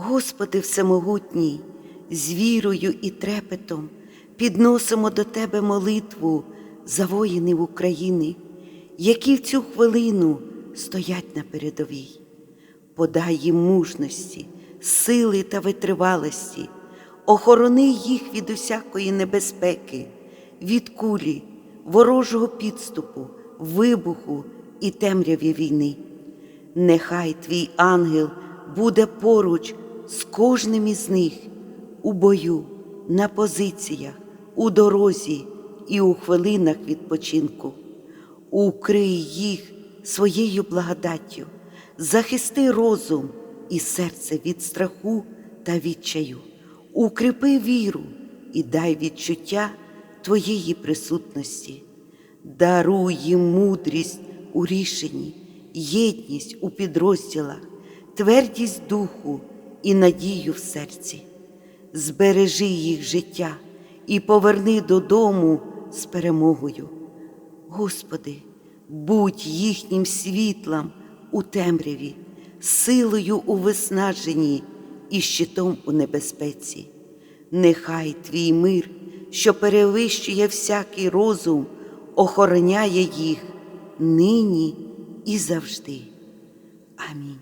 Господи Всемогутній, з вірою і трепетом підносимо до Тебе молитву за воїнів України, які в цю хвилину стоять на передовій. Подай їм мужності, сили та витривалості, охорони їх від усякої небезпеки, від кулі, ворожого підступу, вибуху і темряві війни. Нехай твій ангел буде поруч з кожним із них у бою, на позиціях, у дорозі і у хвилинах відпочинку. Укрий їх своєю благодаттю, захисти розум і серце від страху та відчаю, укріпи віру і дай відчуття Твоєї присутності, даруй їм мудрість у рішенні, єдність у підрозділах, твердість духу і надію в серці. Збережи їх життя і поверни додому з перемогою. Господи, будь їхнім світлом у темряві, силою у виснаженні і щитом у небезпеці. Нехай твій мир, що перевищує всякий розум, охороняє їх нині і завжди. Амінь.